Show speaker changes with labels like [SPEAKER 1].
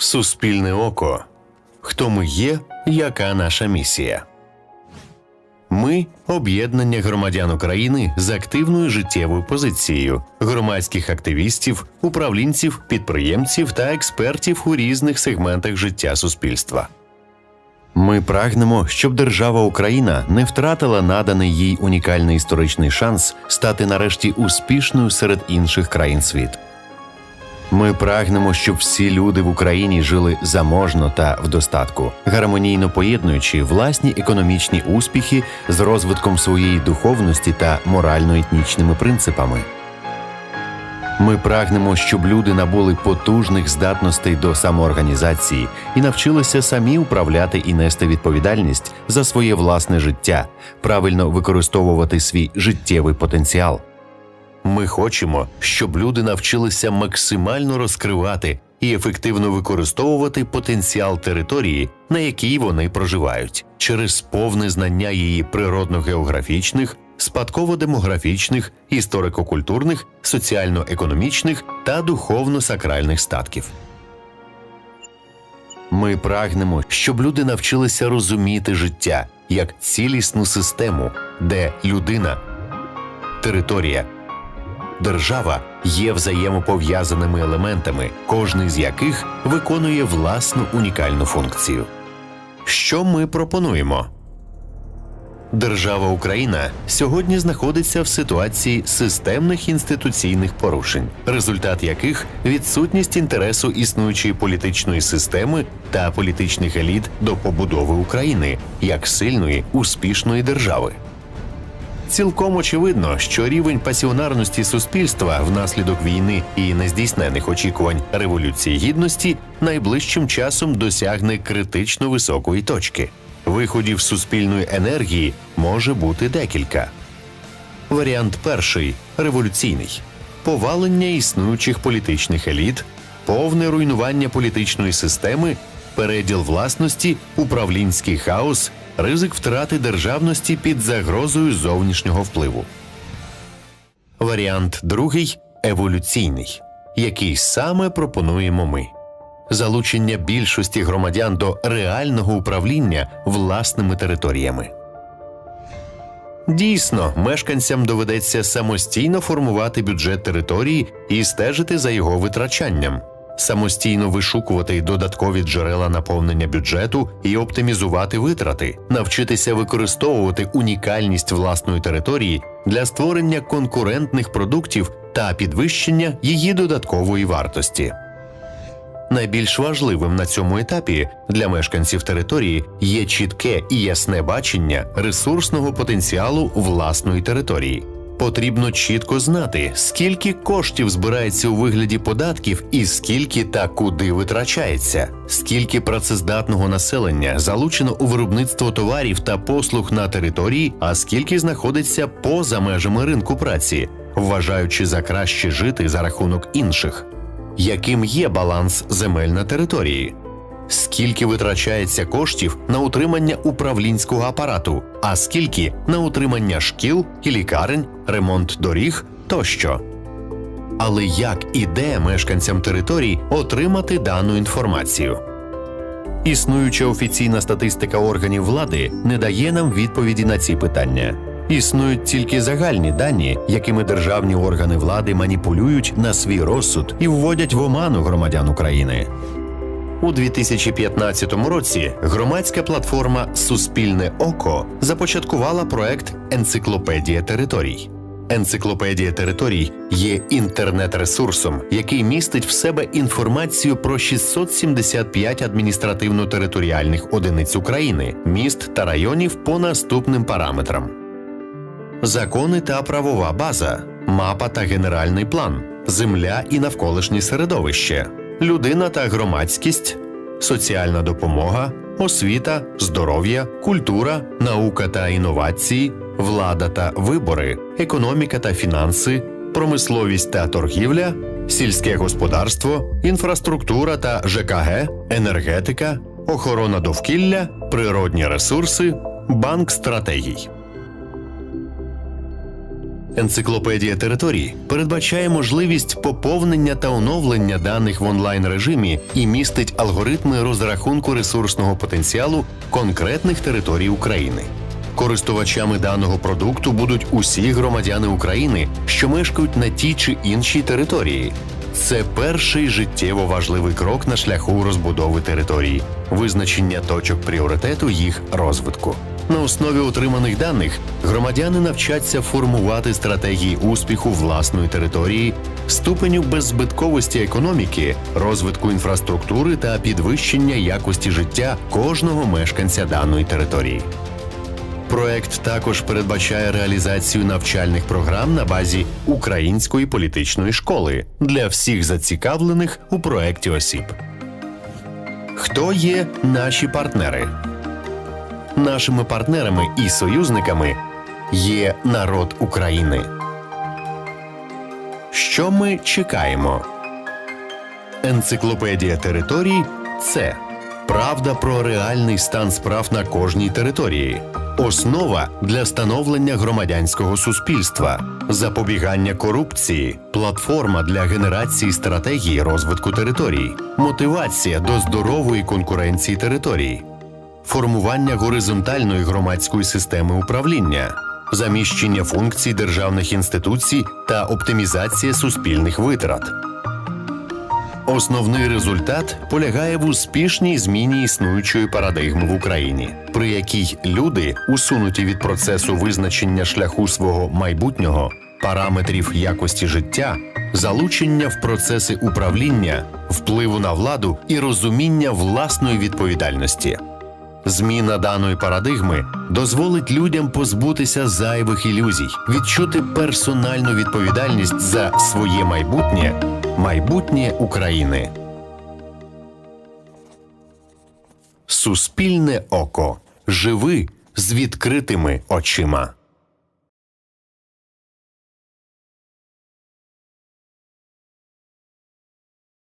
[SPEAKER 1] Суспільне око. Хто ми є, яка наша місія? Ми об'єднання громадян України з активною життєвою позицією, громадських активістів, управлінців, підприємців та експертів у різних сегментах життя суспільства. Ми прагнемо, щоб держава Україна не втратила наданий їй унікальний історичний шанс стати нарешті успішною серед інших країн світу. Ми прагнемо, щоб всі люди в Україні жили заможно та в достатку, гармонійно поєднуючи власні економічні успіхи з розвитком своєї духовності та морально-етнічними принципами. Ми прагнемо, щоб люди набули потужних здатностей до самоорганізації і навчилися самі управляти і нести відповідальність за своє власне життя, правильно використовувати свій життєвий потенціал. Ми хочемо, щоб люди навчилися максимально розкривати і ефективно використовувати потенціал території, на якій вони проживають, через повне знання її природно-географічних, спадково-демографічних, історико-культурних, соціально-економічних та духовно-сакральних статків. Ми прагнемо, щоб люди навчилися розуміти життя як цілісну систему, де людина, територія держава є взаємопов'язаними елементами, кожний з яких виконує власну унікальну функцію. Що ми пропонуємо? Держава Україна сьогодні знаходиться в ситуації системних інституційних порушень, результат яких відсутність інтересу існуючої політичної системи та політичних еліт до побудови України як сильної успішної держави. Цілком очевидно, що рівень пасіонарності суспільства внаслідок війни і нездійснених очікувань революції гідності найближчим часом досягне критично високої точки. Виходів суспільної енергії може бути декілька. Варіант перший революційний повалення існуючих політичних еліт, повне руйнування політичної системи, переділ власності, управлінський хаос, ризик втрати державності під загрозою зовнішнього впливу. Варіант другий еволюційний, який саме пропонуємо ми. Залучення більшості громадян до реального управління власними територіями. Дійсно, мешканцям доведеться самостійно формувати бюджет території і стежити за його витрачанням, самостійно вишукувати додаткові джерела наповнення бюджету і оптимізувати витрати, навчитися використовувати унікальність власної території для створення конкурентних продуктів та підвищення її додаткової вартості. Найбільш важливим на цьому етапі для мешканців території є чітке і ясне бачення ресурсного потенціалу власної території. Потрібно чітко знати, скільки коштів збирається у вигляді податків і скільки та куди витрачається, скільки працездатного населення залучено у виробництво товарів та послуг на території, а скільки знаходиться поза межами ринку праці, вважаючи за краще жити за рахунок інших. Яким є баланс земель на території, скільки витрачається коштів на утримання управлінського апарату, а скільки на утримання шкіл і лікарень, ремонт доріг тощо. Але як і де мешканцям територій отримати дану інформацію? Існуюча офіційна статистика органів влади не дає нам відповіді на ці питання. Існують тільки загальні дані, якими державні органи влади маніпулюють на свій розсуд і вводять в оману громадян України. У 2015 році громадська платформа Суспільне Око започаткувала проект Енциклопедія територій. Енциклопедія територій є інтернет-ресурсом, який містить в себе інформацію про 675 адміністративно-територіальних одиниць України, міст та районів по наступним параметрам закони та правова база, мапа та генеральний план, земля і навколишнє середовище, людина та громадськість, соціальна допомога, освіта, здоров'я, культура, наука та інновації, влада та вибори, економіка та фінанси, промисловість та торгівля, сільське господарство, інфраструктура та ЖКГ, енергетика, охорона довкілля, природні ресурси, банк стратегій. Енциклопедія територій передбачає можливість поповнення та оновлення даних в онлайн режимі і містить алгоритми розрахунку ресурсного потенціалу конкретних територій України. Користувачами даного продукту будуть усі громадяни України, що мешкають на тій чи іншій території. Це перший життєво важливий крок на шляху розбудови території, визначення точок пріоритету їх розвитку. На основі отриманих даних громадяни навчаться формувати стратегії успіху власної території, ступеню беззбитковості економіки, розвитку інфраструктури та підвищення якості життя кожного мешканця даної території. Проект також передбачає реалізацію навчальних програм на базі української політичної школи для всіх зацікавлених у проекті осіб. Хто є наші партнери? Нашими партнерами і союзниками є народ України. Що ми чекаємо? Енциклопедія територій це правда про реальний стан справ на кожній території, основа для становлення громадянського суспільства, запобігання корупції, платформа для генерації стратегії розвитку територій, мотивація до здорової конкуренції територій, формування горизонтальної громадської системи управління, заміщення функцій державних інституцій та оптимізація суспільних витрат. Основний результат полягає в успішній зміні існуючої парадигми в Україні, при якій люди, усунуті від процесу визначення шляху свого майбутнього, параметрів якості життя, залучення в процеси управління, впливу на владу і розуміння власної відповідальності. Зміна даної парадигми дозволить людям позбутися зайвих ілюзій, відчути персональну відповідальність за своє майбутнє, майбутнє України. Суспільне око. Живи з відкритими очима.